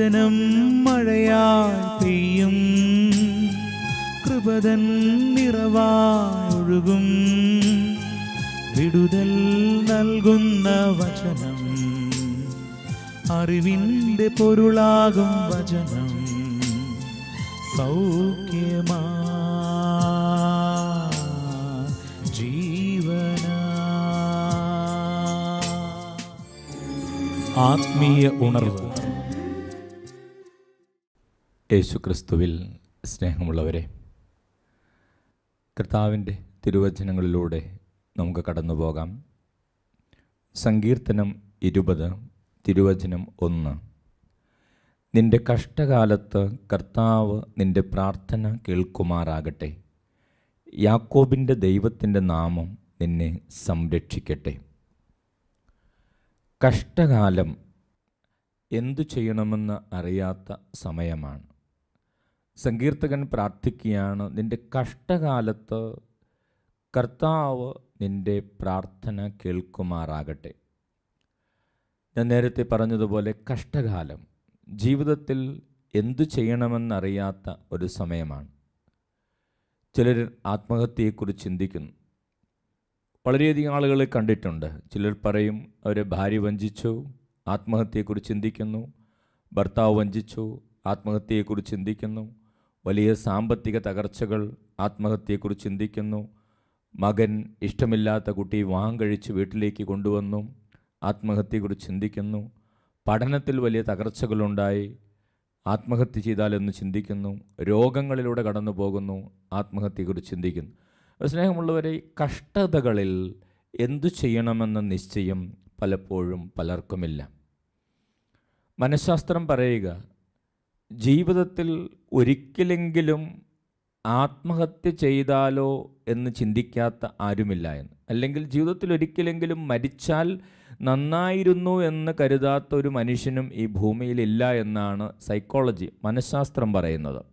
വചനം മഴയാ പെയ്യും. കൃപതൻ നിറവായൊഴുകും വിടുതൽ നൽകുന്ന വചനം. അറിവിന്റെ പൊരുളാകും വചനം. സൗഖ്യമാ ആത്മീയ ഉണർവ്. യേശുക്രിസ്തുവിൽ സ്നേഹമുള്ളവരെ കർത്താവിന്റെ തിരുവചനങ്ങളിലൂടെ നമുക്ക് കടന്നു പോകാം സങ്കീർത്തനം ഇരുപത് തിരുവചനം ഒന്ന്. നിന്റെ കഷ്ടകാലത്ത് കർത്താവ് നിന്റെ പ്രാർത്ഥന കേൾക്കുമാറാകട്ടെ. യാക്കോബിന്റെ ദൈവത്തിന്റെ നാമം നിന്നെ സംരക്ഷിക്കട്ടെ. കഷ്ടകാലം എന്തു ചെയ്യണമെന്ന് അറിയാത്ത സമയമാണ്. സങ്കീർത്തകൻ പ്രാർത്ഥിക്കുകയാണ് നിന്റെ കഷ്ടകാലത്ത് കർത്താവ് നിന്റെ പ്രാർത്ഥന കേൾക്കുമാറാകട്ടെ. ഞാൻ നേരത്തെ പറഞ്ഞതുപോലെ കഷ്ടകാലം ജീവിതത്തിൽ എന്തു ചെയ്യണമെന്നറിയാത്ത ഒരു സമയമാണ്. ചിലർ ആത്മഹത്യയെക്കുറിച്ച് ചിന്തിക്കുന്നു. വളരെയധികം ആളുകളെ കണ്ടിട്ടുണ്ട്. ചിലർ പറയും അവരെ ഭാര്യ വഞ്ചിച്ചു ആത്മഹത്യയെക്കുറിച്ച് ചിന്തിക്കുന്നു. ഭർത്താവ് വഞ്ചിച്ചു ആത്മഹത്യയെക്കുറിച്ച് ചിന്തിക്കുന്നു. വലിയ സാമ്പത്തിക തകർച്ചകൾ ആത്മഹത്യയെക്കുറിച്ച് ചിന്തിക്കുന്നു. മകൻ ഇഷ്ടമില്ലാത്ത കുട്ടി വാങ് കഴിച്ച് വീട്ടിലേക്ക് കൊണ്ടുവന്നു. ആത്മഹത്യയെക്കുറിച്ച് ചിന്തിക്കുന്നു. പഠനത്തിൽ വലിയ തകർച്ചകളുണ്ടായി. ആത്മഹത്യ ചെയ്താലെന്ന് ചിന്തിക്കുന്നു. രോഗങ്ങളിലൂടെ കടന്നു പോകുന്നു ആത്മഹത്യയെക്കുറിച്ച് ചിന്തിക്കുന്നു. സ്നേഹമുള്ളവരെ കഷ്ടതകളിൽ എന്തു ചെയ്യണമെന്ന നിശ്ചയം പലപ്പോഴും പലർക്കുമില്ല. മനഃശാസ്ത്രം പറയുക ജീവിതത്തിൽ ഒരിക്കലെങ്കിലും ആത്മഹത്യ ചെയ്താലോ എന്ന് ചിന്തിക്കാത്ത ആരുമില്ല എന്ന്. അല്ലെങ്കിൽ ജീവിതത്തിൽ ഒരിക്കലെങ്കിലും മരിച്ചാൽ നന്നായിരുന്നു എന്ന് കരുതാത്ത ഒരു മനുഷ്യനും ഈ ഭൂമിയിലില്ല എന്നാണ് സൈക്കോളജി മനഃശാസ്ത്രം പറയുന്നത്.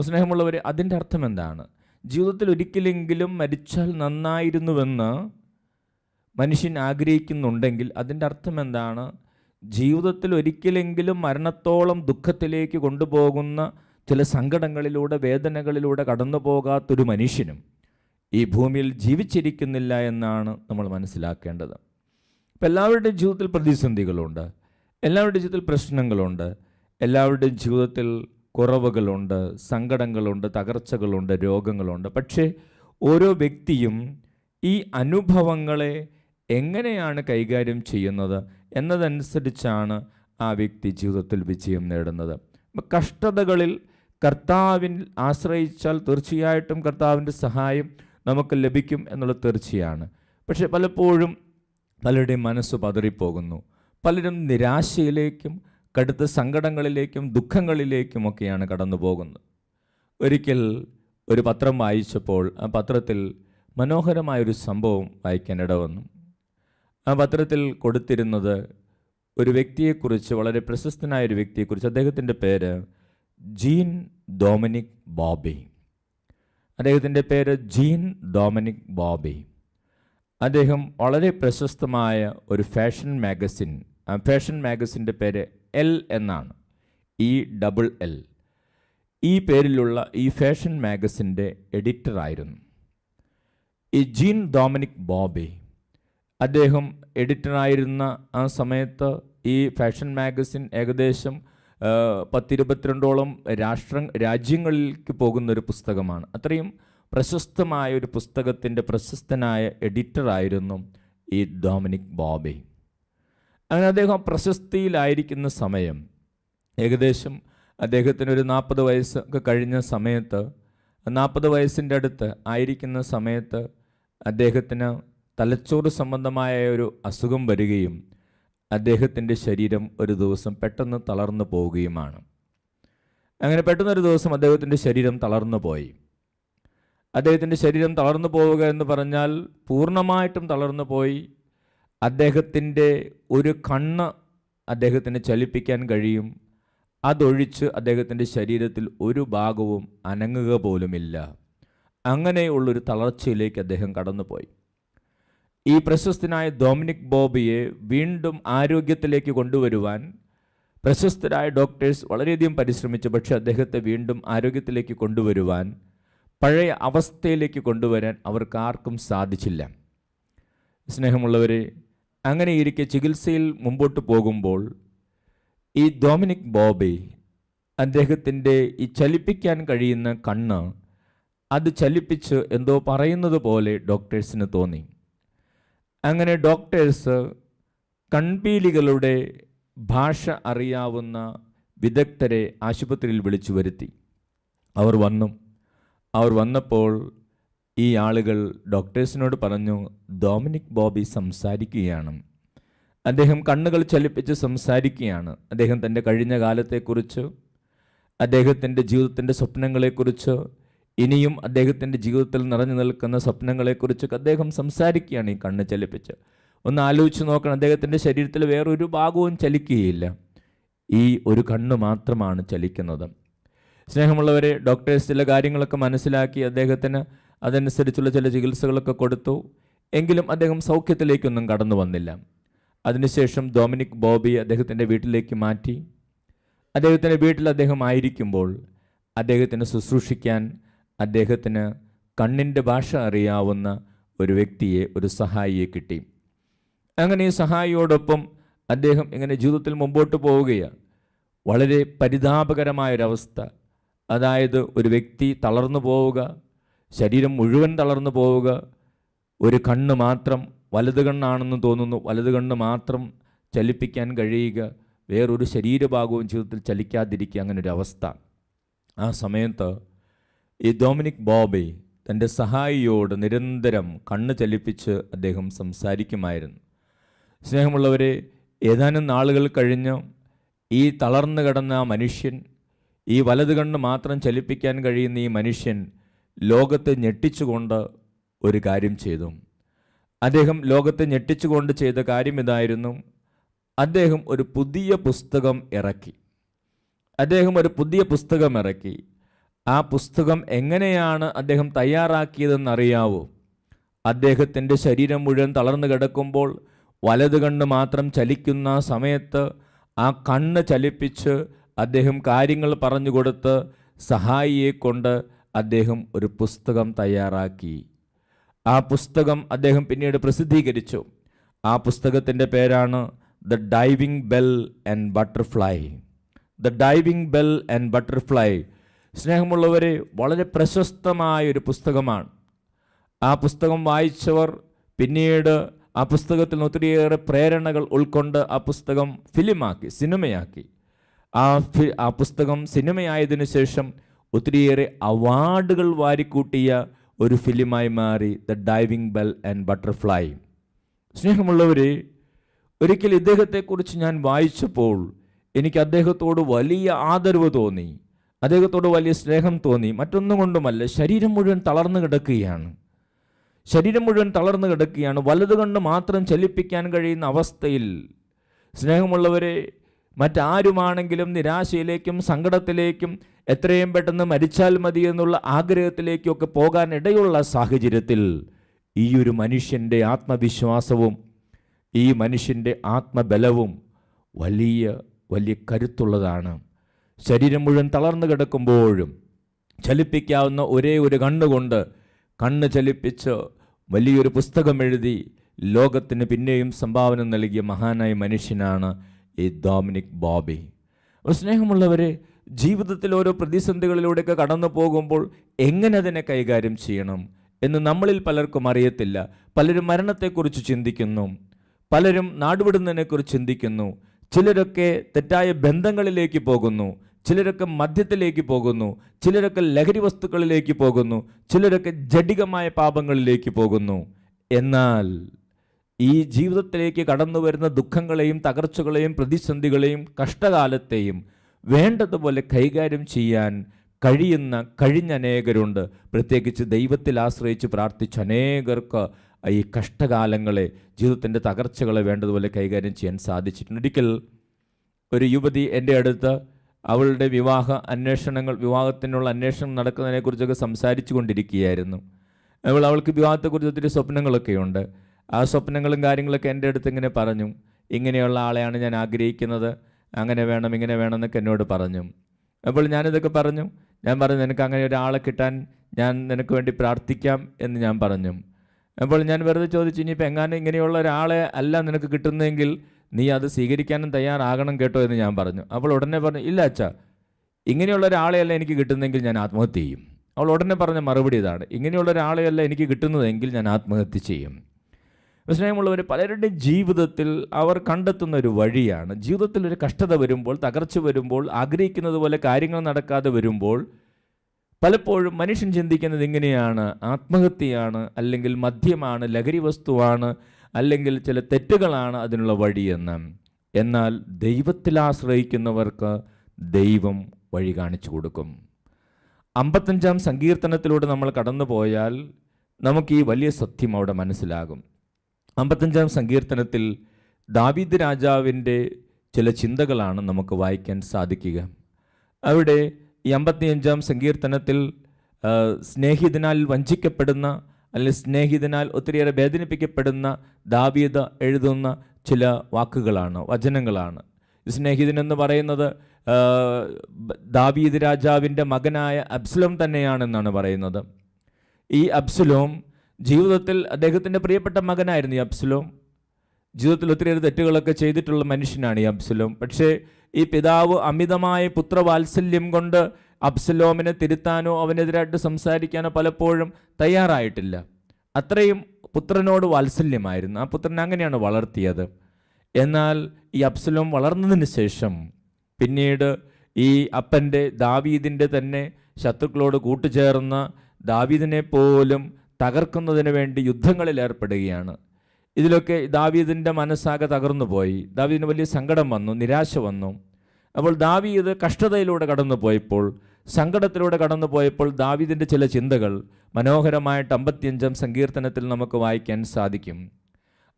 സ്നേഹമുള്ളവർ അതിന്റെ അർത്ഥം എന്താണ്? ജീവിതത്തിൽ ഒരിക്കലെങ്കിലും മരിച്ചാൽ നന്നായിരുന്നുവെന്ന് മനുഷ്യൻ ആഗ്രഹിക്കുന്നുണ്ടെങ്കിൽ അതിന്റെ അർത്ഥം എന്താണ്? ജീവിതത്തിൽ ഒരിക്കലെങ്കിലും മരണത്തോളം ദുഃഖത്തിലേക്ക് കൊണ്ടുപോകുന്ന ചില സങ്കടങ്ങളിലൂടെ വേദനകളിലൂടെ കടന്നു പോകാത്തൊരു മനുഷ്യനും ഈ ഭൂമിയിൽ ജീവിച്ചിരിക്കുന്നില്ല എന്നാണ് നമ്മൾ മനസ്സിലാക്കേണ്ടത്. ഇപ്പം എല്ലാവരുടെയും ജീവിതത്തിൽ പ്രതിസന്ധികളുണ്ട് എല്ലാവരുടെയും ജീവിതത്തിൽ പ്രശ്നങ്ങളുണ്ട് എല്ലാവരുടെയും ജീവിതത്തിൽ കുറവുകളുണ്ട് സങ്കടങ്ങളുണ്ട് തകർച്ചകളുണ്ട് രോഗങ്ങളുണ്ട്. പക്ഷേ ഓരോ വ്യക്തിയും ഈ അനുഭവങ്ങളെ എങ്ങനെയാണ് കൈകാര്യം ചെയ്യുന്നത്? എന്നതനുസരിച്ചാണ് ആ വ്യക്തി ജീവിതത്തിൽ വിജയം നേടുന്നത്. കഷ്ടതകളിൽ കർത്താവിൽ ആശ്രയിച്ചാൽ തീർച്ചയായിട്ടും കർത്താവിന്റെ സഹായം നമുക്ക് ലഭിക്കും എന്നുള്ളത് തീർച്ചയാണ്. പക്ഷേ പലപ്പോഴും പലരുടെയും മനസ്സ് പതറിപ്പോകുന്നു. പലരും നിരാശയിലേക്കും കടുത്ത സങ്കടങ്ങളിലേക്കും ദുഃഖങ്ങളിലേക്കും ഒക്കെയാണ് കടന്നു പോകുന്നത് ഒരിക്കൽ ഒരു പത്രം വായിച്ചപ്പോൾ ആ പത്രത്തിൽ മനോഹരമായൊരു സംഭവം വായിക്കാനിട വന്നു ആ പത്രത്തിൽ കൊടുത്തിരുന്നത് ഒരു വ്യക്തിയെക്കുറിച്ച് വളരെ പ്രശസ്തനായ ഒരു വ്യക്തിയെക്കുറിച്ച്. അദ്ദേഹത്തിന്റെ പേര് ജീൻ ഡൊമിനിക് ബോബി. അദ്ദേഹത്തിന്റെ പേര് ജീൻ ഡൊമിനിക് ബോബി. അദ്ദേഹം വളരെ പ്രശസ്തമായ ഒരു ഫാഷൻ മാഗസിൻ ഫാഷൻ മാഗസിന്റെ പേര് എൽ എന്നാണ്. E double L. ഈ പേരിലുള്ള ഈ ഫാഷൻ മാഗസിന്റെ എഡിറ്ററായിരുന്നു ഈ ജീൻ ഡൊമിനിക് ബോബി. അദ്ദേഹം എഡിറ്ററായിരുന്ന ആ സമയത്ത് ഈ ഫാഷൻ മാഗസിൻ ഏകദേശം പത്തിരുപത്തിരണ്ടോളം രാഷ്ട്ര രാജ്യങ്ങളിലേക്ക് പോകുന്ന ഒരു പുസ്തകമാണ്. അത്രയും പ്രശസ്തമായ ഒരു പുസ്തകത്തിന്റെ പ്രശസ്തനായ എഡിറ്ററായിരുന്നു ഈ ഡൊമിനിക് ബോബി. അങ്ങനെ അദ്ദേഹം പ്രശസ്തിയിലായിരിക്കുന്ന സമയം ഏകദേശം അദ്ദേഹത്തിന് ഒരു നാൽപ്പത് വയസ്സൊക്കെ കഴിഞ്ഞ സമയത്ത് നാൽപ്പത് വയസ്സിന്റെ അടുത്ത് ആയിരിക്കുന്ന സമയത്ത് അദ്ദേഹത്തിന് തലച്ചോറ് സംബന്ധമായ ഒരു അസുഖം വരികയും അദ്ദേഹത്തിന്റെ ശരീരം ഒരു ദിവസം പെട്ടെന്ന് തളർന്നു പോവുകയുമാണ്. അങ്ങനെ പെട്ടെന്നൊരു ദിവസം അദ്ദേഹത്തിന്റെ ശരീരം തളർന്നു പോയി. അദ്ദേഹത്തിന്റെ ശരീരം തളർന്നു പോവുക എന്ന് പറഞ്ഞാൽ പൂർണമായിട്ടും തളർന്നു പോയി. അദ്ദേഹത്തിന്റെ ഒരു കണ്ണ് അദ്ദേഹത്തിന് ചലിപ്പിക്കാൻ കഴിയും. അതൊഴിച്ച് അദ്ദേഹത്തിന്റെ ശരീരത്തിൽ ഒരു ഭാഗവും അനങ്ങുക പോലുമില്ല. അങ്ങനെയുള്ളൊരു തളർച്ചയിലേക്ക് അദ്ദേഹം കടന്നുപോയി. ഈ പ്രശസ്തനായ ഡൊമിനിക് ബോബിയെ വീണ്ടും ആരോഗ്യത്തിലേക്ക് കൊണ്ടുവരുവാൻ പ്രശസ്തരായ ഡോക്ടേഴ്സ് വളരെയധികം പരിശ്രമിച്ചു. പക്ഷേ അദ്ദേഹത്തെ വീണ്ടും ആരോഗ്യത്തിലേക്ക് കൊണ്ടുവരുവാൻ പഴയ അവസ്ഥയിലേക്ക് കൊണ്ടുവരാൻ അവർക്ക് ആർക്കും സാധിച്ചില്ല. സ്നേഹമുള്ളവരെ അങ്ങനെ ഇരിക്കെ ചികിത്സയിൽ മുമ്പോട്ട് പോകുമ്പോൾ ഈ ഡൊമിനിക് ബോബി അദ്ദേഹത്തിന്റെ ഈ ചലിപ്പിക്കാൻ കഴിയുന്ന കണ്ണ് അത് ചലിപ്പിച്ച് എന്തോ പറയുന്നത് പോലെ ഡോക്ടേഴ്സിന് തോന്നി. അങ്ങനെ ഡോക്ടേഴ്സ് കൺപീലികളുടെ ഭാഷ അറിയാവുന്ന വിദഗ്ധരെ ആശുപത്രിയിൽ വിളിച്ചു വരുത്തി. അവർ വന്നു. അവർ വന്നപ്പോൾ ഈ ആളുകൾ ഡോക്ടേഴ്സിനോട് പറഞ്ഞു ഡൊമിനിക് ബോബി സംസാരിക്കുകയാണ്. അദ്ദേഹം കണ്ണുകൾ ചലിപ്പിച്ച് സംസാരിക്കുകയാണ്. അദ്ദേഹം തന്റെ കഴിഞ്ഞ കാലത്തെക്കുറിച്ച് അദ്ദേഹത്തിന്റെ ജീവിതത്തിന്റെ സ്വപ്നങ്ങളെക്കുറിച്ച് ഇനിയും അദ്ദേഹത്തിന്റെ ജീവിതത്തിൽ നിറഞ്ഞു നിൽക്കുന്ന സ്വപ്നങ്ങളെക്കുറിച്ചൊക്കെ അദ്ദേഹം സംസാരിക്കുകയാണ് ഈ കണ്ണ് ചലിപ്പിച്ച്. ഒന്ന് ആലോചിച്ച് നോക്കണം അദ്ദേഹത്തിന്റെ ശരീരത്തിൽ വേറൊരു ഭാഗവും ചലിക്കുകയില്ല. ഈ ഒരു കണ്ണ് മാത്രമാണ് ചലിക്കുന്നത്. സ്നേഹമുള്ളവരെ ഡോക്ടേഴ്സ് ചില കാര്യങ്ങളൊക്കെ മനസ്സിലാക്കി അദ്ദേഹത്തിന് അതനുസരിച്ചുള്ള ചില ചികിത്സകളൊക്കെ കൊടുത്തു. എങ്കിലും അദ്ദേഹം സൗഖ്യത്തിലേക്കൊന്നും കടന്നു വന്നില്ല. അതിനുശേഷം ഡൊമിനിക് ബോബി അദ്ദേഹത്തിന്റെ വീട്ടിലേക്ക് മാറ്റി. അദ്ദേഹത്തിന്റെ വീട്ടിൽ അദ്ദേഹം ആയിരിക്കുമ്പോൾ അദ്ദേഹത്തിന് ശുശ്രൂഷിക്കാൻ അദ്ദേഹത്തിന് കണ്ണിന്റെ ഭാഷ അറിയാവുന്ന ഒരു വ്യക്തിയെ ഒരു സഹായിയെ കിട്ടി. അങ്ങനെ ഈ സഹായിയോടൊപ്പം അദ്ദേഹം ഇങ്ങനെ ജീവിതത്തിൽ മുമ്പോട്ട് പോവുകയാണ് വളരെ പരിതാപകരമായൊരവസ്ഥ. അതായത് ഒരു വ്യക്തി തളർന്നു പോവുക ശരീരം മുഴുവൻ തളർന്നു പോവുക ഒരു കണ്ണ് മാത്രം വലത് കണ്ണാണെന്ന് തോന്നുന്നു വലത് കണ്ണ് മാത്രം ചലിപ്പിക്കാൻ കഴിയുക വേറൊരു ശരീരഭാഗവും ജീവിതത്തിൽ ചലിക്കാതിരിക്കുക അങ്ങനെ ഒരു അവസ്ഥ ആ സമയത്ത് ഈ ഡൊമിനിക് ബോബി തന്റെ സഹായിയോട് നിരന്തരം കണ്ണ് ചലിപ്പിച്ച് അദ്ദേഹം സംസാരിക്കുമായിരുന്നു. സ്നേഹമുള്ളവരെ ഏതാനും നാളുകൾ കഴിഞ്ഞ് ഈ തളർന്നു കിടന്ന മനുഷ്യൻ ഈ വലത് കണ്ണ് മാത്രം ചലിപ്പിക്കാൻ കഴിയുന്ന ഈ മനുഷ്യൻ ലോകത്തെ ഞെട്ടിച്ചുകൊണ്ട് ഒരു കാര്യം ചെയ്തു. അദ്ദേഹം ലോകത്തെ ഞെട്ടിച്ചുകൊണ്ട് ചെയ്ത കാര്യം ഇതായിരുന്നു. അദ്ദേഹം ഒരു പുതിയ പുസ്തകം ഇറക്കി. അദ്ദേഹം ഒരു പുതിയ പുസ്തകം ഇറക്കി. ആ പുസ്തകം എങ്ങനെയാണ് അദ്ദേഹം തയ്യാറാക്കിയതെന്നറിയാവോ. അദ്ദേഹത്തിന്റെ ശരീരം മുഴുവൻ തളർന്നു കിടക്കുമ്പോൾ വലത് കണ്ണ് മാത്രം ചലിക്കുന്ന സമയത്ത് ആ കണ്ണ് ചലിപ്പിച്ച് അദ്ദേഹം കാര്യങ്ങൾ പറഞ്ഞു കൊടുത്ത് സഹായിയെ കൊണ്ട് അദ്ദേഹം ഒരു പുസ്തകം തയ്യാറാക്കി. ആ പുസ്തകം അദ്ദേഹം പിന്നീട് പ്രസിദ്ധീകരിച്ചു. ആ പുസ്തകത്തിന്റെ പേരാണ് the diving bell and butterfly. The diving bell and butterfly സ്നേഹമുള്ളവരെ വളരെ പ്രശസ്തമായ ഒരു പുസ്തകമാണ്. ആ പുസ്തകം വായിച്ചവർ പിന്നീട് ആ പുസ്തകത്തിൽ നിന്ന് ഒത്തിരിയേറെ പ്രേരണകൾ ഉൾക്കൊണ്ട് ആ പുസ്തകം ഫിലിമാക്കി സിനിമയാക്കി. ആ ഫി ആ പുസ്തകം സിനിമയായതിനു ശേഷം ഒത്തിരിയേറെ അവാർഡുകൾ വാരിക്കൂട്ടിയ ഒരു ഫിലിമായി മാറി the diving bell and butterfly. സ്നേഹമുള്ളവർ ഒരിക്കൽ ഇദ്ദേഹത്തെക്കുറിച്ച് ഞാൻ വായിച്ചപ്പോൾ എനിക്ക് അദ്ദേഹത്തോട് വലിയ ആദരവ് തോന്നി. അദ്ദേഹത്തോട് വലിയ സ്നേഹം തോന്നി. മറ്റൊന്നും കൊണ്ടുമല്ല ശരീരം മുഴുവൻ തളർന്നു കിടക്കുകയാണ്. ശരീരം മുഴുവൻ തളർന്നു കിടക്കുകയാണ്. വലതുകൊണ്ട് കണ്ട് മാത്രം ചലിപ്പിക്കാൻ കഴിയുന്ന അവസ്ഥയിൽ സ്നേഹമുള്ളവരെ മറ്റാരുമാണെങ്കിലും നിരാശയിലേക്കും സങ്കടത്തിലേക്കും എത്രയും പെട്ടെന്ന് മരിച്ചാൽ മതി എന്നുള്ള ആഗ്രഹത്തിലേക്കൊക്കെ പോകാൻ ഇടയുള്ള സാഹചര്യത്തിൽ ഈ ഒരു മനുഷ്യന്റെ ആത്മവിശ്വാസവും ഈ മനുഷ്യന്റെ ആത്മബലവും വലിയ വലിയ കരുത്തുള്ളതാണ്. ശരീരം മുഴുവൻ തളർന്നു കിടക്കുമ്പോഴും ചലിപ്പിക്കാവുന്ന ഒരേ ഒരു കണ്ണുകൊണ്ട് കണ്ണ് ചലിപ്പിച്ച് വലിയൊരു പുസ്തകം എഴുതി ലോകത്തിന് പിന്നെയും സംഭാവന നൽകിയ മഹാനായ മനുഷ്യനാണ് ഈ ഡോമിനിക് ബോബി. സ്നേഹമുള്ളവരെ ജീവിതത്തിൽ ഓരോ പ്രതിസന്ധികളിലൂടെയൊക്കെ കടന്നു പോകുമ്പോൾ എങ്ങനെ അതിനെ കൈകാര്യം ചെയ്യണം എന്ന് നമ്മളിൽ പലർക്കും അറിയത്തില്ല. പലരും മരണത്തെക്കുറിച്ച് ചിന്തിക്കുന്നു പലരും നാടുവിടുന്നതിനെക്കുറിച്ച് ചിന്തിക്കുന്നു ചിലരൊക്കെ തെറ്റായ ബന്ധങ്ങളിലേക്ക് പോകുന്നു ചിലരൊക്കെ മദ്യത്തിലേക്ക് പോകുന്നു ചിലരൊക്കെ ലഹരി വസ്തുക്കളിലേക്ക് പോകുന്നു ചിലരൊക്കെ ജഡികമായ പാപങ്ങളിലേക്ക് പോകുന്നു. എന്നാൽ ഈ ജീവിതത്തിലേക്ക് കടന്നു വരുന്ന ദുഃഖങ്ങളെയും തകർച്ചകളെയും പ്രതിസന്ധികളെയും കഷ്ടകാലത്തെയും വേണ്ടതുപോലെ കൈകാര്യം ചെയ്യാൻ കഴിയുന്ന കഴിഞ്ഞ അനേകരുണ്ട് പ്രത്യേകിച്ച് ദൈവത്തിൽ ആശ്രയിച്ച് പ്രാർത്ഥിച്ച അനേകർക്ക് ഈ കഷ്ടകാലങ്ങളെ ജീവിതത്തിന്റെ തകർച്ചകളെ വേണ്ടതുപോലെ കൈകാര്യം ചെയ്യാൻ സാധിച്ചിട്ടുണ്ട്. ഒരിക്കൽ ഒരു യുവതി എന്റെ അടുത്ത് അവളുടെ വിവാഹ അന്വേഷണങ്ങൾ വിവാഹത്തിനുള്ള അന്വേഷണം നടക്കുന്നതിനെക്കുറിച്ചൊക്കെ സംസാരിച്ചു കൊണ്ടിരിക്കുകയായിരുന്നു അവൾ അവൾക്ക് വിവാഹത്തെക്കുറിച്ച് ഒത്തിരി സ്വപ്നങ്ങളൊക്കെ ഉണ്ട് ആ സ്വപ്നങ്ങളും കാര്യങ്ങളൊക്കെ എന്റെ അടുത്ത് ഇങ്ങനെ പറഞ്ഞു. ഇങ്ങനെയുള്ള ആളെയാണ് ഞാൻ ആഗ്രഹിക്കുന്നത്. അങ്ങനെ വേണം ഇങ്ങനെ വേണം എന്നൊക്കെ എന്നോട് പറഞ്ഞു. അപ്പോൾ ഞാനിതൊക്കെ പറഞ്ഞു. ഞാൻ പറഞ്ഞു നിനക്ക് അങ്ങനെ ഒരാളെ കിട്ടാൻ ഞാൻ നിനക്ക് വേണ്ടി പ്രാർത്ഥിക്കാം എന്ന് ഞാൻ പറഞ്ഞു. അപ്പോൾ ഞാൻ വെറുതെ ചോദിച്ചു ഇനിയിപ്പോൾ എങ്ങാനും ഇങ്ങനെയുള്ള ഒരാളെ അല്ല നിനക്ക് കിട്ടുന്നതെങ്കിൽ നീ അത് സ്വീകരിക്കാനും തയ്യാറാകണം കേട്ടോ എന്ന് ഞാൻ പറഞ്ഞു. അവൾ ഉടനെ പറഞ്ഞു ഇല്ല അച്ഛ ഇങ്ങനെയുള്ള ഒരാളെയല്ല എനിക്ക് കിട്ടുന്നെങ്കിൽ ഞാൻ ആത്മഹത്യ ചെയ്യും. അവൾ ഉടനെ പറഞ്ഞ മറുപടി ഇതാണ് ഇങ്ങനെയുള്ള ഒരാളെയല്ല എനിക്ക് കിട്ടുന്നതെങ്കിൽ ഞാൻ ആത്മഹത്യ ചെയ്യും. സ്നേഹമുള്ളവർ പലരുടെയും ജീവിതത്തിൽ അവർ കണ്ടെത്തുന്ന ഒരു വഴിയാണ്. ജീവിതത്തിൽ ഒരു കഷ്ടത വരുമ്പോൾ തകർച്ച വരുമ്പോൾ ആഗ്രഹിക്കുന്നത് പോലെ കാര്യങ്ങൾ നടക്കാതെ വരുമ്പോൾ പലപ്പോഴും മനുഷ്യൻ ചിന്തിക്കുന്നത് ഇങ്ങനെയാണ് ആത്മഹത്യയാണ് അല്ലെങ്കിൽ മദ്യമാണ് ലഹരി വസ്തുവാണ് അല്ലെങ്കിൽ ചില തെറ്റുകളാണ് അതിനുള്ള വഴിയെന്ന് എന്നാൽ ദൈവത്തിൽ ആശ്രയിക്കുന്നവർക്ക് ദൈവം വഴി കാണിച്ചു കൊടുക്കും. അമ്പത്തഞ്ചാം സങ്കീർത്തനത്തിലൂടെ നമ്മൾ കടന്നു പോയാൽ നമുക്ക് ഈ വലിയ സത്യം അവിടെ മനസ്സിലാകും. അമ്പത്തഞ്ചാം സങ്കീർത്തനത്തിൽ ദാവീദ് രാജാവിന്റെ ചില ചിന്തകളാണ് നമുക്ക് വായിക്കാൻ സാധിക്കുക. അവിടെ ഈ അമ്പത്തിയഞ്ചാം സങ്കീർത്തനത്തിൽ സ്നേഹിതനാൽ വഞ്ചിക്കപ്പെടുന്ന അല്ലെങ്കിൽ സ്നേഹിതനാൽ ഒത്തിരിയേറെ വേദനിപ്പിക്കപ്പെടുന്ന ദാവീത എഴുതുന്ന ചില വാക്കുകളാണ് വചനങ്ങളാണ്. സ്നേഹിതനെന്ന് പറയുന്നത് ദാവീദ് രാജാവിന്റെ മകനായ അബ്സലോം തന്നെയാണെന്നാണ് പറയുന്നത്. ഈ അബ്സലോം ജീവിതത്തിൽ അദ്ദേഹത്തിന്റെ പ്രിയപ്പെട്ട മകനായിരുന്നു ഈ അബ്സലോം. ജീവിതത്തിൽ ഒത്തിരിയേറെ തെറ്റുകളൊക്കെ ചെയ്തിട്ടുള്ള മനുഷ്യനാണ് ഈ അബ്സലോം. പക്ഷേ ഈ പിതാവ് അമിതമായ പുത്രവാത്സല്യം കൊണ്ട് അബ്സലോമിനെ തിരുത്താനോ അവനെതിരായിട്ട് സംസാരിക്കാനോ പലപ്പോഴും തയ്യാറായിട്ടില്ല. അത്രയും പുത്രനോട് വാത്സല്യമായിരുന്നു. ആ പുത്രൻ അങ്ങനെയാണ് വളർത്തിയത്. എന്നാൽ ഈ അബ്സലോം വളർന്നതിന് ശേഷം പിന്നീട് ഈ അപ്പന്റെ ദാവീദിന്റെ തന്നെ ശത്രുക്കളോട് കൂട്ടുചേർന്ന ദാവീദിനെ പോലും തകർക്കുന്നതിന് വേണ്ടി യുദ്ധങ്ങളിൽ ഏർപ്പെടുകയാണ്. ഇതിലൊക്കെ ദാവീദിന്റെ മനസ്സാകെ തകർന്നു പോയി ദാവീദിന് വലിയ സങ്കടം വന്നു നിരാശ വന്നു. അപ്പോൾ ദാവീദ് കഷ്ടതയിലൂടെ കടന്നു പോയപ്പോൾ സങ്കടത്തിലൂടെ കടന്നു പോയപ്പോൾ ദാവിദിന്റെ ചില ചിന്തകൾ മനോഹരമായിട്ട് അമ്പത്തിയഞ്ചാം സങ്കീർത്തനത്തിൽ നമുക്ക് വായിക്കാൻ സാധിക്കും.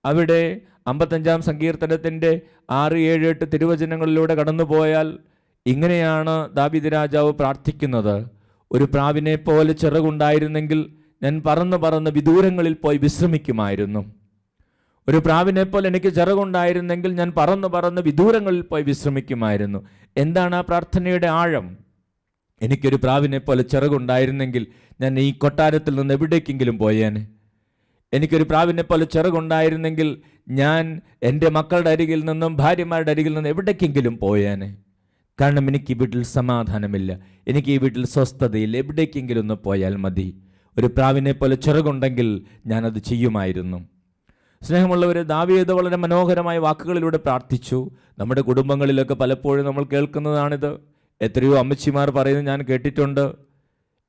അവിടെ അമ്പത്തഞ്ചാം സങ്കീർത്തനത്തിന്റെ ആറ് ഏഴ് എട്ട് തിരുവചനങ്ങളിലൂടെ കടന്നുപോയാൽ ഇങ്ങനെയാണ് ദാവിദ് രാജാവ് പ്രാർത്ഥിക്കുന്നത്. ഒരു പ്രാവിനെ പോലെ ചിറകുണ്ടായിരുന്നെങ്കിൽ ഞാൻ പറന്ന് പറന്ന് വിദൂരങ്ങളിൽ പോയി വിശ്രമിക്കുമായിരുന്നു. ഒരു പ്രാവിനെ പോലെ എനിക്ക് ചിറകുണ്ടായിരുന്നെങ്കിൽ ഞാൻ പറന്ന് പറന്ന് വിദൂരങ്ങളിൽ പോയി വിശ്രമിക്കുമായിരുന്നു. എന്താണ് ആ പ്രാർത്ഥനയുടെ ആഴം? എനിക്കൊരു പ്രാവിനെ പോലെ ചിറകുണ്ടായിരുന്നെങ്കിൽ ഞാൻ ഈ കൊട്ടാരത്തിൽ നിന്ന് എവിടേക്കെങ്കിലും പോയേനെ. എനിക്കൊരു പ്രാവിനെ പോലെ ചിറകുണ്ടായിരുന്നെങ്കിൽ ഞാൻ എന്റെ മക്കളുടെ അരികിൽ നിന്നും ഭാര്യമാരുടെ അരികിൽ നിന്നും എവിടേക്കെങ്കിലും പോയേനെ. കാരണം എനിക്ക് ഈ വീട്ടിൽ സമാധാനമില്ല. എനിക്ക് ഈ വീട്ടിൽ സ്വസ്ഥതയില്ല. എവിടേക്കെങ്കിലും ഒന്ന് പോയാൽ മതി. ഒരു പ്രാവിനെ പോലെ ചിറകുണ്ടെങ്കിൽ ഞാനത് ചെയ്യുമായിരുന്നു. സ്നേഹമുള്ളവർ ദാവീദ് വളരെ മനോഹരമായ വാക്കുകളിലൂടെ പ്രാർത്ഥിച്ചു. നമ്മുടെ കുടുംബങ്ങളിലൊക്കെ പലപ്പോഴും നമ്മൾ കേൾക്കുന്നതാണിത്. എത്രയോ അമ്മച്ചിമാർ പറയുന്നത് ഞാൻ കേട്ടിട്ടുണ്ട്.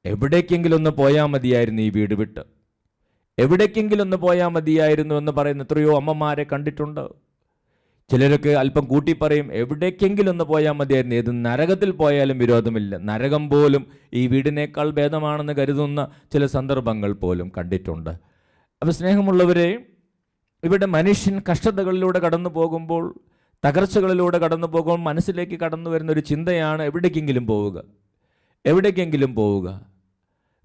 എവിടേക്കെങ്കിലും ഒന്ന് പോയാൽ മതിയായിരുന്നു ഈ വീട് വിട്ട്. എവിടേക്കെങ്കിലും ഒന്ന് പോയാൽ മതിയായിരുന്നു എന്ന് പറയുന്ന എത്രയോ അമ്മമാരെ കണ്ടിട്ടുണ്ട്. ചിലരൊക്കെ അല്പം കൂട്ടി പറയും എവിടേക്കെങ്കിലും ഒന്ന് പോയാൽ മതിയായിരുന്നു. ഏത് നരകത്തിൽ പോയാലും വിരോധമില്ല. നരകം പോലും ഈ വീടിനേക്കാൾ ഭേദമാണെന്ന് കരുതുന്ന ചില സന്ദർഭങ്ങൾ പോലും കണ്ടിട്ടുണ്ട്. അപ്പോൾ സ്നേഹമുള്ളവരെ ഇവിടെ മനുഷ്യൻ കഷ്ടതകളിലൂടെ കടന്നു പോകുമ്പോൾ തകർച്ചകളിലൂടെ കടന്നു പോകുമ്പോൾ മനസ്സിലേക്ക് കടന്നു വരുന്ന ഒരു ചിന്തയാണ് എവിടേക്കെങ്കിലും പോവുക. എവിടേക്കെങ്കിലും പോവുക.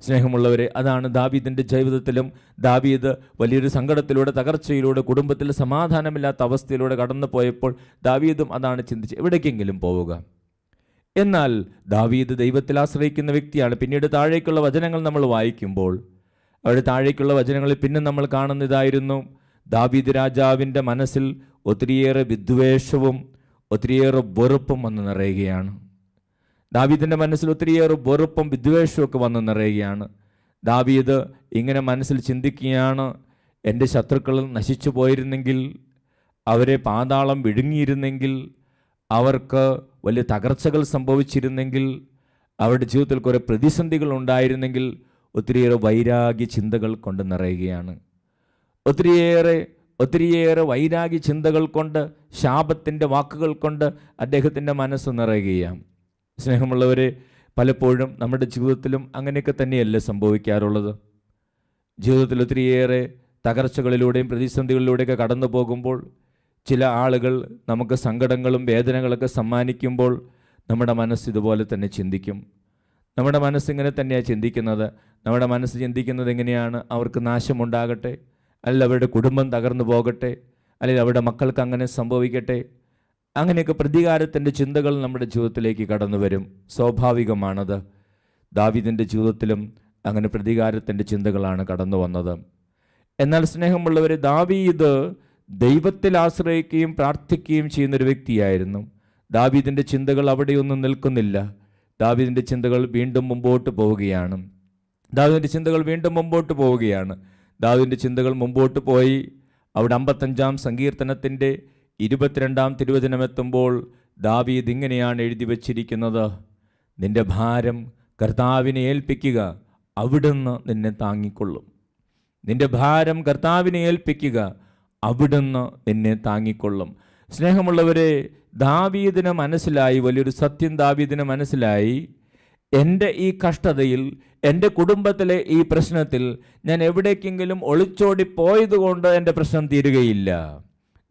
സ്നേഹമുള്ളവരെ അതാണ് ദാവീദിന്റെ ജീവിതത്തിലും ദാവീദ് വലിയൊരു സങ്കടത്തിലൂടെ തകർച്ചയിലൂടെ കുടുംബത്തിൽ സമാധാനമില്ലാത്ത അവസ്ഥയിലൂടെ കടന്നു പോയപ്പോൾ ദാവീദും അതാണ് ചിന്തിച്ച് എവിടേക്കെങ്കിലും പോവുക. എന്നാൽ ദാവീദ് ദൈവത്തിൽ ആശ്രയിക്കുന്ന വ്യക്തിയാണ്. പിന്നീട് താഴേക്കുള്ള വചനങ്ങൾ നമ്മൾ വായിക്കുമ്പോൾ അവിടെ താഴേക്കുള്ള വചനങ്ങളിൽ പിന്നെ നമ്മൾ കാണുന്ന ഇതായിരുന്നു ദാവീദ് രാജാവിന്റെ മനസ്സിൽ ഒത്തിരിയേറെ വിദ്വേഷവും ഒത്തിരിയേറെ വെറുപ്പും വന്ന് നിറയുകയാണ്. ദാവീദിന്റെ മനസ്സിൽ ഒത്തിരിയേറെ വെറുപ്പും വിദ്വേഷവും ഒക്കെ വന്ന് നിറയുകയാണ്. ദാവീദ് ഇങ്ങനെ മനസ്സിൽ ചിന്തിക്കുകയാണ് എന്റെ ശത്രുക്കൾ നശിച്ചു പോയിരുന്നെങ്കിൽ അവരെ പാതാളം വിഴുങ്ങിയിരുന്നെങ്കിൽ അവർക്ക് വലിയ തകർച്ചകൾ സംഭവിച്ചിരുന്നെങ്കിൽ അവരുടെ ജീവിതത്തിൽ കുറേ പ്രതിസന്ധികൾ ഉണ്ടായിരുന്നെങ്കിൽ ഒത്തിരിയേറെ വൈരാഗ്യ ചിന്തകൾ കൊണ്ട് നിറയുകയാണ്. ഒത്തിരിയേറെ ഒത്തിരിയേറെ വൈരാഗ്യ ചിന്തകൾ കൊണ്ട് ശാപത്തിന്റെ വാക്കുകൾ കൊണ്ട് അദ്ദേഹത്തിന്റെ മനസ്സ് നിറയുകയാണ്. സ്നേഹമുള്ളവർ പലപ്പോഴും നമ്മുടെ ജീവിതത്തിലും അങ്ങനെയൊക്കെ തന്നെയല്ലേ സംഭവിക്കാറുള്ളത്? ജീവിതത്തിൽ ഒത്തിരിയേറെ തകർച്ചകളിലൂടെയും പ്രതിസന്ധികളിലൂടെയൊക്കെ കടന്നു പോകുമ്പോൾ ചില ആളുകൾ നമുക്ക് സങ്കടങ്ങളും വേദനകളൊക്കെ സമ്മാനിക്കുമ്പോൾ നമ്മുടെ മനസ്സ് ഇതുപോലെ തന്നെ ചിന്തിക്കും. നമ്മുടെ മനസ്സിങ്ങനെ തന്നെയാണ് ചിന്തിക്കുന്നത്. നമ്മുടെ മനസ്സ് ചിന്തിക്കുന്നത് എങ്ങനെയാണ്? അവർക്ക് നാശമുണ്ടാകട്ടെ. അല്ലെങ്കിൽ അവരുടെ കുടുംബം തകർന്നു പോകട്ടെ അല്ലെങ്കിൽ അവരുടെ മക്കൾക്ക് അങ്ങനെ സംഭവിക്കട്ടെ. അങ്ങനെയൊക്കെ പ്രതികാരത്തിന്റെ ചിന്തകൾ നമ്മുടെ ജീവിതത്തിലേക്ക് കടന്നു വരും. സ്വാഭാവികമാണത്. ദാവിദിന്റെ ജീവിതത്തിലും അങ്ങനെ പ്രതികാരത്തിന്റെ ചിന്തകളാണ് കടന്നു വന്നത്. എന്നാൽ സ്നേഹമുള്ളവർ ദാവീദ് ദൈവത്തിൽ ആശ്രയിക്കുകയും പ്രാർത്ഥിക്കുകയും ചെയ്യുന്നൊരു വ്യക്തിയായിരുന്നു. ദാവീദിന്റെ ചിന്തകൾ അവിടെയൊന്നും നിൽക്കുന്നില്ല. ദാവീദിന്റെ ചിന്തകൾ വീണ്ടും മുമ്പോട്ട് പോവുകയാണ്. ദാവീദിന്റെ ചിന്തകൾ വീണ്ടും മുമ്പോട്ട് പോവുകയാണ്. ദാവീദിന്റെ ചിന്തകൾ മുമ്പോട്ട് പോയി. അവിടെ അമ്പത്തഞ്ചാം സങ്കീർത്തനത്തിന്റെ ഇരുപത്തിരണ്ടാം തിരുവചനമെത്തുമ്പോൾ ദാവീദ് ഇങ്ങനെയാണ് എഴുതി വച്ചിരിക്കുന്നത്. നിന്റെ ഭാരം കർത്താവിനെ ഏൽപ്പിക്കുക അവിടുന്ന് നിന്നെ താങ്ങിക്കൊള്ളും. നിന്റെ ഭാരം കർത്താവിനെ ഏൽപ്പിക്കുക അവിടുന്ന് നിന്നെ താങ്ങിക്കൊള്ളും. സ്നേഹമുള്ളവരെ ദാവീദിന് മനസ്സിലായി വലിയൊരു സത്യം ദാവീദിന് മനസ്സിലായി. എന്റെ ഈ കഷ്ടതയിൽ എന്റെ കുടുംബത്തിലെ ഈ പ്രശ്നത്തിൽ ഞാൻ എവിടേക്കെങ്കിലും ഒളിച്ചോടി പോയതുകൊണ്ട് എന്റെ പ്രശ്നം തീരുകയില്ല.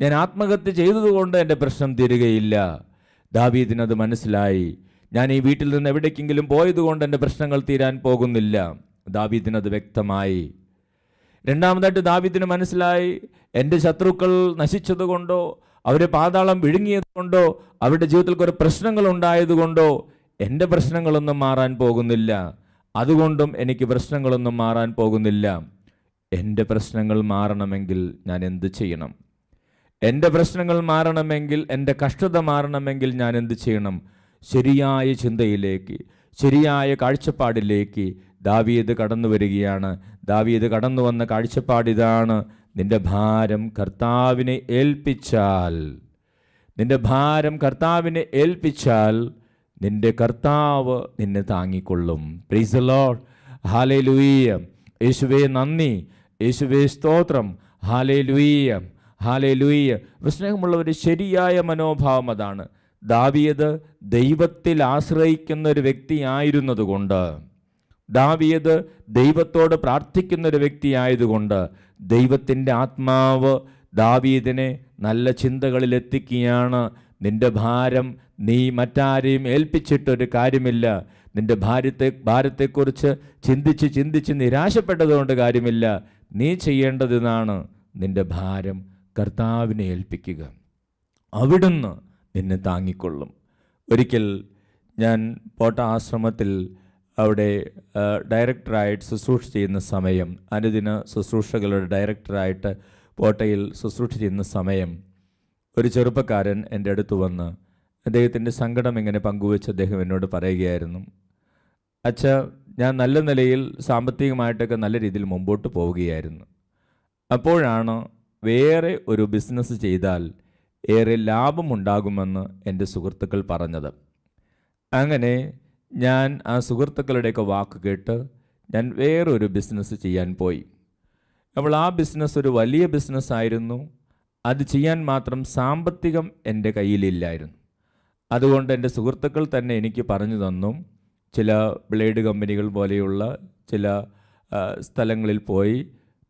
ഞാൻ ആത്മഹത്യ ചെയ്തതുകൊണ്ട് എന്റെ പ്രശ്നം തീരുകയില്ല. ദാവീദിനത് മനസ്സിലായി. ഞാൻ ഈ വീട്ടിൽ നിന്ന് എവിടേക്കെങ്കിലും പോയതുകൊണ്ട് എന്റെ പ്രശ്നങ്ങൾ തീരാൻ പോകുന്നില്ല. ദാവീദിനത് വ്യക്തമായി. രണ്ടാമതായിട്ട് ദാവീദിന് മനസ്സിലായി. എന്റെ ശത്രുക്കൾ നശിച്ചതുകൊണ്ടോ അവരെ പാതാളം വിഴുങ്ങിയതുകൊണ്ടോ അവരുടെ ജീവിതത്തിൽ കുറേ പ്രശ്നങ്ങൾ ഉണ്ടായതുകൊണ്ടോ എന്റെ പ്രശ്നങ്ങളൊന്നും മാറാൻ പോകുന്നില്ല. അതുകൊണ്ടും എനിക്ക് പ്രശ്നങ്ങളൊന്നും മാറാൻ പോകുന്നില്ല. എന്റെ പ്രശ്നങ്ങൾ മാറണമെങ്കിൽ ഞാൻ എന്ത് ചെയ്യണം? എന്റെ പ്രശ്നങ്ങൾ മാറണമെങ്കിൽ എന്റെ കഷ്ടത മാറണമെങ്കിൽ ഞാൻ എന്ത് ചെയ്യണം? ശരിയായ ചിന്തയിലേക്ക് ശരിയായ കാഴ്ചപ്പാടിലേക്ക് ദാവിയത് കടന്നു വരികയാണ്. ദാവിയത് കടന്നു വന്ന കാഴ്ചപ്പാടിതാണ് നിന്റെ ഭാരം കർത്താവിനെ ഏൽപ്പിച്ചാൽ നിന്റെ ഭാരം കർത്താവിനെ ഏൽപ്പിച്ചാൽ നിന്റെ കർത്താവ് നിന്നെ താങ്ങിക്കൊള്ളും. പ്രീസ് ലോഡ് ഹാലേ ലൂയ്യ യേശുവേ നന്ദി. യേശുവേ സ്തോത്രം. ഹാലേ ലൂയ്യ ഹാലേ ലൂയ്യ ഒരു ശരിയായ മനോഭാവം അതാണ്. ദാവിയത് ദൈവത്തിൽ ആശ്രയിക്കുന്ന ഒരു വ്യക്തിയായിരുന്നതുകൊണ്ട് ദാവിയത് ദൈവത്തോട് പ്രാർത്ഥിക്കുന്ന ഒരു വ്യക്തിയായതുകൊണ്ട് ദൈവത്തിന്റെ ആത്മാവ് ദാവീദിനെ നല്ല ചിന്തകളിൽ എത്തിക്കുകയാണ് നിന്റെ ഭാരം നീ മറ്റാരെയും ഏൽപ്പിച്ചിട്ടൊരു കാര്യമില്ല. നിന്റെ ഭാര്യത്തെ ഭാരത്തെക്കുറിച്ച് ചിന്തിച്ച് ചിന്തിച്ച് നിരാശപ്പെട്ടതുകൊണ്ട് കാര്യമില്ല. നീ ചെയ്യേണ്ടതെന്നാണ് നിന്റെ ഭാരം കർത്താവിനെ ഏൽപ്പിക്കുക. അവിടുന്ന് നിന്നെ താങ്ങിക്കൊള്ളും. ഒരിക്കൽ ഞാൻ പോട്ട ആശ്രമത്തിൽ അവിടെ ഡയറക്ടറായിട്ട് ശുശ്രൂഷ ചെയ്യുന്ന സമയം അനുദിന ശുശ്രൂഷകളുടെ ഡയറക്ടറായിട്ട് പോട്ടയിൽ ശുശ്രൂഷ ചെയ്യുന്ന സമയം ഒരു ചെറുപ്പക്കാരൻ എന്റെ അടുത്ത് വന്ന് അദ്ദേഹത്തിന്റെ സങ്കടം എങ്ങനെ പങ്കുവെച്ച് അദ്ദേഹം എന്നോട് പറയുകയായിരുന്നു. അച്ഛ ഞാൻ നല്ല നിലയിൽ സാമ്പത്തികമായിട്ടൊക്കെ നല്ല രീതിയിൽ മുമ്പോട്ട് പോവുകയായിരുന്നു. അപ്പോഴാണ് വേറെ ഒരു ബിസിനസ് ചെയ്താൽ ഏറെ ലാഭമുണ്ടാകുമെന്ന് എന്റെ സുഹൃത്തുക്കൾ പറഞ്ഞത്. അങ്ങനെ ഞാൻ ആ സുഹൃത്തുക്കളുടെയൊക്കെ വാക്ക് കേട്ട് ഞാൻ വേറൊരു ബിസിനസ് ചെയ്യാൻ പോയി. അപ്പോൾ ആ ബിസിനസ് ഒരു വലിയ ബിസിനസ് ആയിരുന്നു അത് ചെയ്യാൻ മാത്രം സാമ്പത്തികം എന്റെ കയ്യിലില്ലായിരുന്നു. അതുകൊണ്ട് എന്റെ സുഹൃത്തുക്കൾ തന്നെ എനിക്ക് പറഞ്ഞു തന്നു. ചില ബ്ലേഡ് കമ്പനികൾ പോലെയുള്ള ചില സ്ഥലങ്ങളിൽ പോയി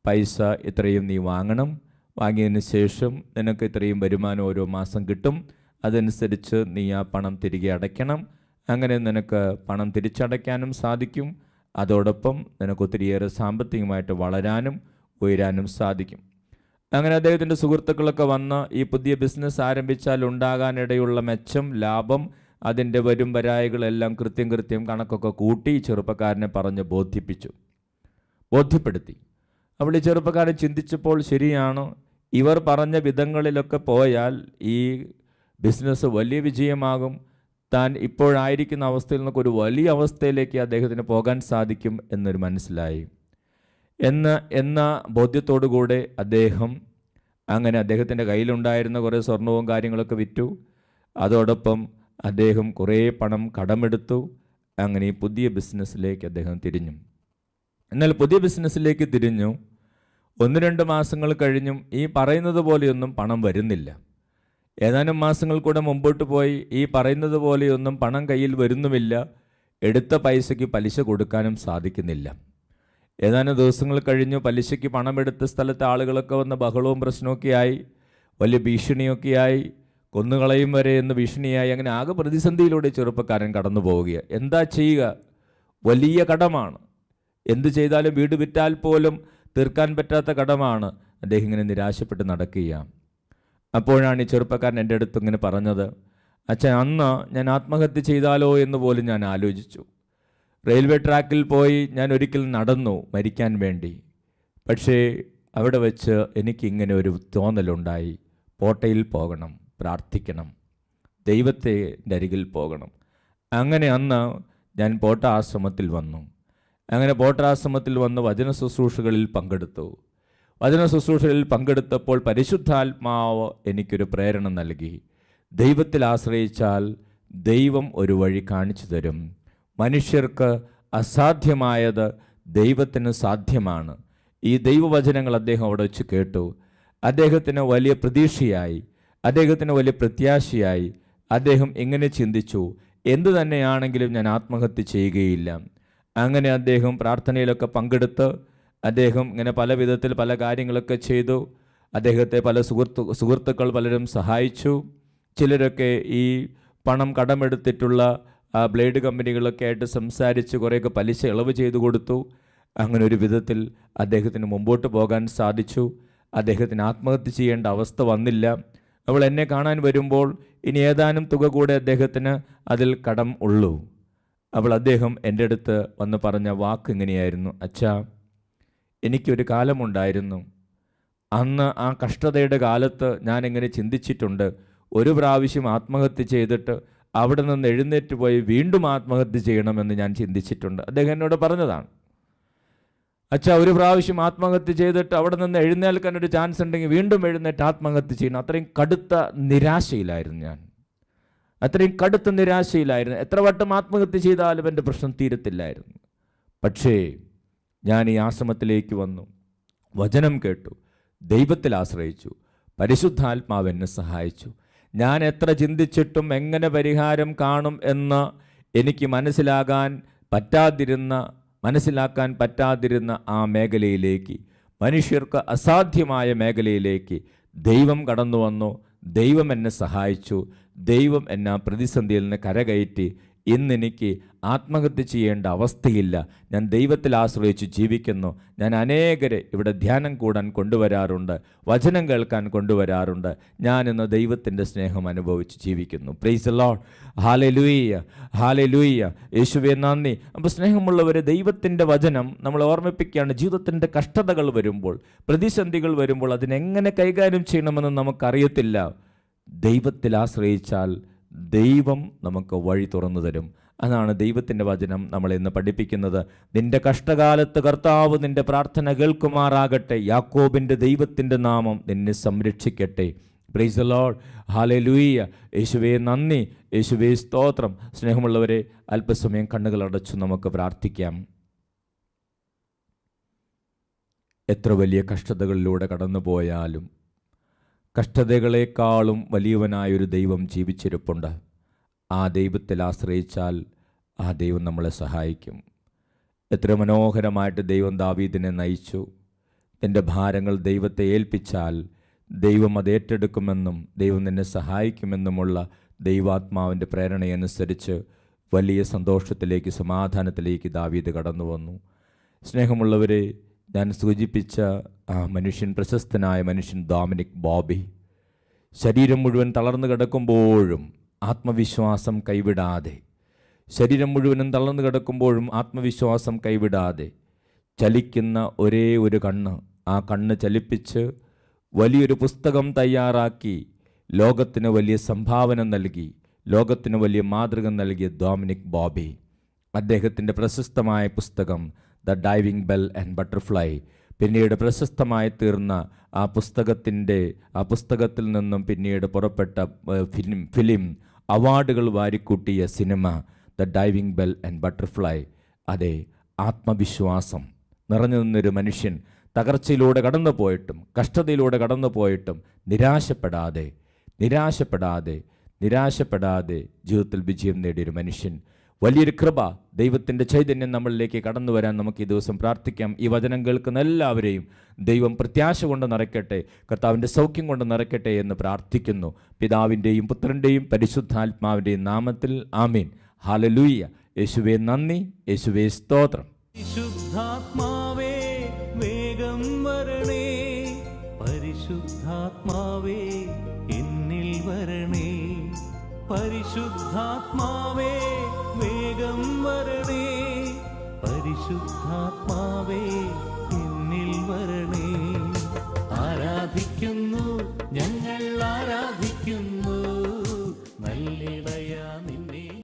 പൈസ ഇത്രയും നീ വാങ്ങണം. വാങ്ങിയതിന് ശേഷം നിനക്ക് ഇത്രയും വരുമാനം ഓരോ മാസം കിട്ടും. അതനുസരിച്ച് നീ ആ പണം തിരികെ അടയ്ക്കണം. അങ്ങനെ നിനക്ക് പണം തിരിച്ചടയ്ക്കാനും സാധിക്കും. അതോടൊപ്പം നിനക്ക് ഒത്തിരിയേറെ സാമ്പത്തികമായിട്ട് വളരാനും ഉയരാനും സാധിക്കും. അങ്ങനെ അദ്ദേഹത്തിന്റെ സുഹൃത്തുക്കളൊക്കെ വന്ന് ഈ പുതിയ ബിസിനസ് ആരംഭിച്ചാൽ ഉണ്ടാകാനിടയുള്ള മെച്ചം ലാഭം അതിന്റെ വരും വരായികളെല്ലാം കൃത്യം കൃത്യം കണക്കൊക്കെ കൂട്ടി ചെറുപ്പക്കാരനെ പറഞ്ഞ് ബോധിപ്പിച്ചു. ബോധ്യപ്പെടുത്തി. അപ്പോൾ ഈ ചെറുപ്പക്കാരൻ ചിന്തിച്ചപ്പോൾ ശരിയാണ്. ഇവർ പറഞ്ഞ വിധങ്ങളിലൊക്കെ പോയാൽ ഈ ബിസിനസ് വലിയ വിജയമാകും. താൻ ഇപ്പോഴായിരിക്കുന്ന അവസ്ഥയിൽ നിന്നൊക്കെ ഒരു വലിയ അവസ്ഥയിലേക്ക് അദ്ദേഹത്തിന് പോകാൻ സാധിക്കും എന്നൊരു മനസ്സിലായി. എന്ന എന്ന ബോധ്യത്തോടുകൂടെ അദ്ദേഹം അങ്ങനെ അദ്ദേഹത്തിന്റെ കയ്യിലുണ്ടായിരുന്ന കുറേ സ്വർണവും കാര്യങ്ങളൊക്കെ വിറ്റു. അതോടൊപ്പം അദ്ദേഹം കുറേ പണം കടമെടുത്തു. അങ്ങനെ പുതിയ ബിസിനസ്സിലേക്ക് അദ്ദേഹം തിരിഞ്ഞു. എന്നാൽ പുതിയ ബിസിനസ്സിലേക്ക് തിരിഞ്ഞു. ഒന്ന് രണ്ട് മാസങ്ങൾ കഴിഞ്ഞും ഈ പറയുന്നത് പോലെയൊന്നും പണം വരുന്നില്ല. ഏതാനും മാസങ്ങൾ കൂടെ മുമ്പോട്ട് പോയി ഈ പറയുന്നത് പോലെയൊന്നും പണം കയ്യിൽ വരുന്നുമില്ല. എടുത്ത പൈസയ്ക്ക് പലിശ കൊടുക്കാനും സാധിക്കുന്നില്ല. ഏതാനും ദിവസങ്ങൾ കഴിഞ്ഞു പലിശയ്ക്ക് പണമെടുത്ത സ്ഥലത്തെ ആളുകളൊക്കെ വന്ന് ബഹളവും പ്രശ്നമൊക്കെ ആയി വലിയ ഭീഷണിയൊക്കെ ആയി കൊന്നുകളയും വരെ എന്ന് ഭീഷണിയായി. അങ്ങനെ ആകെ പ്രതിസന്ധിയിലൂടെ ചെറുപ്പക്കാരൻ കടന്നു പോവുകയാണ്. എന്താ ചെയ്യുക? വലിയ കടമാണ്. എന്ത് ചെയ്താലും വീട് വിറ്റാൽ പോലും തീർക്കാൻ പറ്റാത്ത കടമാണ്. അദ്ദേഹം ഇങ്ങനെ നിരാശപ്പെട്ട് നടക്കുകയാണ്. അപ്പോഴാണ് ഈ ചെറുപ്പക്കാരൻ എന്റെ അടുത്ത് ഇങ്ങനെ പറഞ്ഞത് അച്ഛൻ അന്ന് ഞാൻ ആത്മഹത്യ ചെയ്താലോ എന്ന് പോലും ഞാൻ ആലോചിച്ചു. റെയിൽവേ ട്രാക്കിൽ പോയി ഞാൻ ഒരിക്കൽ നടന്നു മരിക്കാൻ വേണ്ടി. പക്ഷേ അവിടെ വെച്ച് എനിക്കിങ്ങനെ ഒരു തോന്നലുണ്ടായി. പോട്ടയിൽ പോകണം പ്രാർത്ഥിക്കണം ദൈവത്തെ അരികിൽ പോകണം. അങ്ങനെ അന്ന് ഞാൻ പോട്ട ആശ്രമത്തിൽ വന്നു. അങ്ങനെ പോട്ടാശ്രമത്തിൽ വന്ന് വചന ശുശ്രൂഷകളിൽ പങ്കെടുത്തു. വചന ശുശ്രൂഷകളിൽ പങ്കെടുത്തപ്പോൾ പരിശുദ്ധാത്മാവ് എനിക്കൊരു പ്രേരണ നൽകി. ദൈവത്തിൽ ആശ്രയിച്ചാൽ ദൈവം ഒരു വഴി കാണിച്ചു തരും. മനുഷ്യർക്ക് അസാധ്യമായത് ദൈവത്തിന് സാധ്യമാണ്. ഈ ദൈവവചനങ്ങൾ അദ്ദേഹം അവിടെ വെച്ച് കേട്ടു. അദ്ദേഹത്തിന് വലിയ പ്രതീക്ഷയായി. അദ്ദേഹത്തിന് വലിയ പ്രത്യാശയായി. അദ്ദേഹം ഇങ്ങനെ ചിന്തിച്ചു? എന്തു തന്നെയാണെങ്കിലും ഞാൻ ആത്മഹത്യ ചെയ്യുകയില്ല. അങ്ങനെ അദ്ദേഹം പ്രാർത്ഥനയിലൊക്കെ പങ്കെടുത്ത് അദ്ദേഹം ഇങ്ങനെ പല വിധത്തിൽ പല കാര്യങ്ങളൊക്കെ ചെയ്തു. അദ്ദേഹത്തെ പല സുഹൃത്തു സുഹൃത്തുക്കൾ പലരും സഹായിച്ചു. ചിലരൊക്കെ ഈ പണം കടമെടുത്തിട്ടുള്ള ആ ബ്ലേഡ് കമ്പനികളൊക്കെ ആയിട്ട് സംസാരിച്ച് കുറേയൊക്കെ പലിശ ഇളവ് ചെയ്തു കൊടുത്തു. അങ്ങനെ ഒരു വിധത്തിൽ അദ്ദേഹത്തിന് മുമ്പോട്ട് പോകാൻ സാധിച്ചു. അദ്ദേഹത്തിന് ആത്മഹത്യ ചെയ്യേണ്ട അവസ്ഥ വന്നില്ല. അവൾ എന്നെ കാണാൻ വരുമ്പോൾ ഇനി ഏതാനും തുക കൂടെ അദ്ദേഹത്തിന് അതിൽ കടം ഉള്ളൂ. അവൾ അദ്ദേഹം എന്റെ അടുത്ത് വന്ന് പറഞ്ഞ വാക്ക് ഇങ്ങനെയായിരുന്നു. അച്ഛാ എനിക്കൊരു കാലമുണ്ടായിരുന്നു. അന്ന് ആ കഷ്ടതയുടെ കാലത്ത് ഞാൻ ചിന്തിച്ചിട്ടുണ്ട്. ഒരു പ്രാവശ്യം ആത്മഹത്യ ചെയ്തിട്ട് അവിടെ നിന്ന് എഴുന്നേറ്റ് പോയി വീണ്ടും ആത്മഹത്യ ചെയ്യണമെന്ന് ഞാൻ ചിന്തിച്ചിട്ടുണ്ട്. അദ്ദേഹം എന്നോട് പറഞ്ഞതാണ് അച്ഛാ ഒരു പ്രാവശ്യം ആത്മഹത്യ ചെയ്തിട്ട് അവിടെ നിന്ന് എഴുന്നേൽക്കാൻ ഒരു ചാൻസ് ഉണ്ടെങ്കിൽ വീണ്ടും എഴുന്നേറ്റ് ആത്മഹത്യ ചെയ്യണം. അത്രയും കടുത്ത നിരാശയിലായിരുന്നു ഞാൻ. അത്രയും കടുത്ത നിരാശയിലായിരുന്നു. എത്ര വട്ടം ആത്മഹത്യ ചെയ്താലും എന്റെ പ്രശ്നം തീരത്തില്ലായിരുന്നു. പക്ഷേ ഞാൻ ഈ ആശ്രമത്തിലേക്ക് വന്നു. വചനം കേട്ടു. ദൈവത്തിൽ ആശ്രയിച്ചു. പരിശുദ്ധാത്മാവ് എന്നെ സഹായിച്ചു. ഞാൻ എത്ര ചിന്തിച്ചിട്ടും എങ്ങനെ പരിഹാരം കാണും എന്ന് എനിക്ക് മനസ്സിലാകാൻ പറ്റാതിരുന്ന മനസ്സിലാക്കാൻ പറ്റാതിരുന്ന ആ മേഖലയിലേക്ക് മനുഷ്യർക്ക് അസാധ്യമായ മേഖലയിലേക്ക് ദൈവം കടന്നു വന്നു ദൈവം എന്നെ സഹായിച്ചു. ദൈവം എന്നെ പ്രതിസന്ധിയിൽ നിന്ന് കരകയറ്റി. ഇന്നെനിക്ക് ആത്മഹത്യ ചെയ്യേണ്ട അവസ്ഥയില്ല. ഞാൻ ദൈവത്തിൽ ആശ്രയിച്ച് ജീവിക്കുന്നു. ഞാൻ അനേകരെ ഇവിടെ ധ്യാനം കൂടാൻ കൊണ്ടുവരാറുണ്ട്. വചനം കേൾക്കാൻ കൊണ്ടുവരാറുണ്ട്. ഞാൻ ഇന്ന് ദൈവത്തിന്റെ സ്നേഹം അനുഭവിച്ച് ജീവിക്കുന്നു. Praise lord hallelujah hallelujah യേശുവെ നന്ദി. അപ്പോൾ സ്നേഹമുള്ളവരെ ദൈവത്തിന്റെ വചനം നമ്മൾ ഓർമ്മിപ്പിക്കുകയാണ്. ജീവിതത്തിന്റെ കഷ്ടതകൾ വരുമ്പോൾ പ്രതിസന്ധികൾ വരുമ്പോൾ അതിനെങ്ങനെ കൈകാര്യം ചെയ്യണമെന്ന് നമുക്കറിയത്തില്ല. ദൈവത്തിൽ ആശ്രയിച്ചാൽ ദൈവം നമുക്ക് വഴി തുറന്നു തരും. അതാണ് ദൈവത്തിന്റെ വചനം നമ്മൾ ഇന്ന് പഠിപ്പിക്കുന്നത്. നിന്റെ കഷ്ടകാലത്ത് കർത്താവ് നിന്റെ പ്രാർത്ഥന കേൾക്കുമാറാകട്ടെ. യാക്കോബിന്റെ ദൈവത്തിന്റെ നാമം നിന്നെ സംരക്ഷിക്കട്ടെ. പ്രൈസ് ലോഡ് ഹാലെ ലൂയ്യ യേശുവേ നന്ദി. യേശുവേ സ്തോത്രം. സ്നേഹമുള്ളവരെ അല്പസമയം കണ്ണുകൾ അടച്ചു നമുക്ക് പ്രാർത്ഥിക്കാം. എത്ര വലിയ കഷ്ടതകളിലൂടെ കടന്നു പോയാലും കഷ്ടതകളെക്കാളും വലിയവനായൊരു ദൈവം ജീവിച്ചിരിപ്പുണ്ട്. ആ ദൈവത്തിൽ ആശ്രയിച്ചാൽ ആ ദൈവം നമ്മളെ സഹായിക്കും. എത്ര മനോഹരമായിട്ട് ദൈവം ദാവീദിനെ നയിച്ചു. നിന്റെ ഭാരങ്ങൾ ദൈവത്തെ ഏൽപ്പിച്ചാൽ ദൈവം അത് ഏറ്റെടുക്കുമെന്നും ദൈവം നിന്നെ സഹായിക്കുമെന്നുമുള്ള ദൈവാത്മാവിന്റെ പ്രേരണയനുസരിച്ച് വലിയ സന്തോഷത്തിലേക്ക് സമാധാനത്തിലേക്ക് ദാവീദ് കടന്നു വന്നു സ്നേഹമുള്ളവരെ ഞാൻ സൂചിപ്പിച്ച ആ മനുഷ്യൻ പ്രശസ്തനായ മനുഷ്യൻ ഡോമിനിക് ബോബി. ശരീരം മുഴുവൻ തളർന്നു കിടക്കുമ്പോഴും ആത്മവിശ്വാസം കൈവിടാതെ. ശരീരം മുഴുവനും തളർന്നു കിടക്കുമ്പോഴും ആത്മവിശ്വാസം കൈവിടാതെ. ചലിക്കുന്ന ഒരേ ഒരു കണ്ണ് ആ കണ്ണ് ചലിപ്പിച്ച് വലിയൊരു പുസ്തകം തയ്യാറാക്കി ലോകത്തിന് വലിയ സംഭാവന നൽകി ലോകത്തിന് വലിയ മാതൃക നൽകിയ ഡോമിനിക് ബോബി. അദ്ദേഹത്തിന്റെ പ്രശസ്തമായ പുസ്തകം the diving bell and butterfly പിന്നീട് പ്രശസ്തമായി തീർന്ന ആ പുസ്തകത്തിന്റെ ആ പുസ്തകത്തിൽ നിന്നും പിന്നീട് പുറപ്പെട്ട ഫിലിം ഫിലിം അവാർഡുകൾ വാരിക്കൂട്ടിയ cinema the diving bell and butterfly. അതെ ആത്മവിശ്വാസം. നിറഞ്ഞു നിന്നൊരു മനുഷ്യൻ തകർച്ചയിലൂടെ കടന്നു പോയിട്ടും കഷ്ടതയിലൂടെ കടന്നു പോയിട്ടും നിരാശപ്പെടാതെ നിരാശപ്പെടാതെ നിരാശപ്പെടാതെ ജീവിതത്തിൽ വിജയം നേടിയൊരു മനുഷ്യൻ വലിയൊരു കൃപ ദൈവത്തിന്റെ ചൈതന്യം നമ്മളിലേക്ക് കടന്നു വരാൻ നമുക്ക് ഈ ദിവസം പ്രാർത്ഥിക്കാം. ഈ വചനം കേൾക്കുന്ന എല്ലാവരെയും ദൈവം പ്രത്യാശ കൊണ്ട് നിറയ്ക്കട്ടെ കർത്താവിന്റെ സൗഖ്യം കൊണ്ട് നിറയ്ക്കട്ടെ എന്ന് പ്രാർത്ഥിക്കുന്നു. പിതാവിന്റെയും പുത്രന്റെയും പരിശുദ്ധാത്മാവിന്റെയും നാമത്തിൽ ആമീൻ. ഹാലലൂയ്യ യേശുവേ നന്ദി. യേശുവേ സ്തോത്രം. പരിശുദ്ധാത്മാവേ പരിശുദ്ധാത്മാവേ എന്നിൽ വരണേ. പരിശുദ്ധാത്മാവേ പരിശുദ്ധാത്മാവേ എന്നിൽ വരണേ. ആരാധിക്കുന്നു ഞങ്ങൾ ആരാധിക്കുന്നു.